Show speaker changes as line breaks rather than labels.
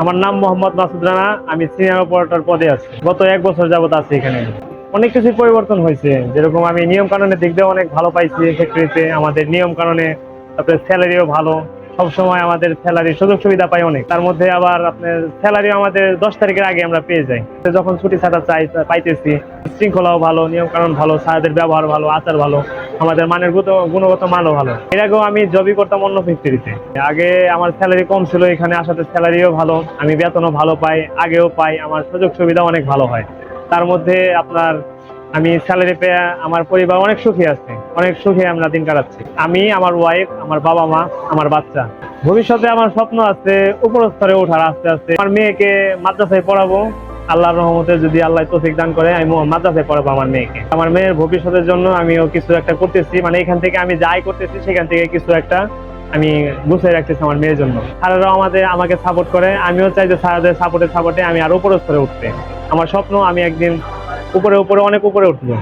আমার নাম মোহাম্মদ মাসুদ রানা, আমি সিনিয়র অপারেটর পদে আছি। গত এক বছর যাবত আছি এখানে। অনেক কিছু পরিবর্তন হয়েছে। যেরকম আমি নিয়ম কানুনের দিক দিয়ে অনেক ভালো পাইছি ফ্যাক্টরিতে আমাদের নিয়ম কানুনে তারপরে স্যালারিও ভালো। সবসময় আমাদের স্যালারি সুযোগ সুবিধা পাই অনেক। তার মধ্যে আবার আপনার স্যালারি আমাদের দশ তারিখের আগে আমরা পেয়ে যাই। যখন ছুটি ছাটা চাই পাইতেছি। শৃঙ্খলাও ভালো নিয়ম কানুন ভালো স্যারদের ব্যবহার ভালো, আচার ভালো, আমাদের মানের গুণগত মানও ভালো। এর আগেও আমি জবই করতাম অন্য ফ্যাক্টরিতে আগে আমার স্যালারি কম ছিল, এখানে আসাতে স্যালারিও ভালো, আমি বেতনও ভালো পাই, আগেও পাই, আমার সুযোগ সুবিধা অনেক ভালো হয়। তার মধ্যে আপনার আমি স্যালারি পেয়ে আমার পরিবার অনেক সুখী আছে, অনেক সুখে আমরা দিন কাটাচ্ছি। আমি, আমার ওয়াইফ আমার বাবা মা, আমার বাচ্চা। ভবিষ্যতে আমার স্বপ্ন আছে উপর স্তরে ওঠার আস্তে আস্তে। আমার মেয়েকে মাদ্রাসায় পড়াবো। আল্লাহর রহমতে যদি আল্লাহ তৌফিক দান করে, আমি মাদ্রাসায় পড়াবো আমার মেয়েকে। আমার মেয়ের ভবিষ্যতের জন্য আমিও কিছু একটা করতেছি। মানে এখান থেকে আমি যাই করতেছি, সেখান থেকে কিছু একটা আমি গুছিয়ে রাখতেছি আমার মেয়ের জন্য। স্যারেরাও আমাদের আমাকে সাপোর্ট করে। আমিও চাই যে স্যারদের সাপোর্টে সাপোর্টে আমি আরও উপর স্তরে উঠতে। আমার স্বপ্ন আমি একদিন উপরে উপরে অনেক উপরে উঠবো।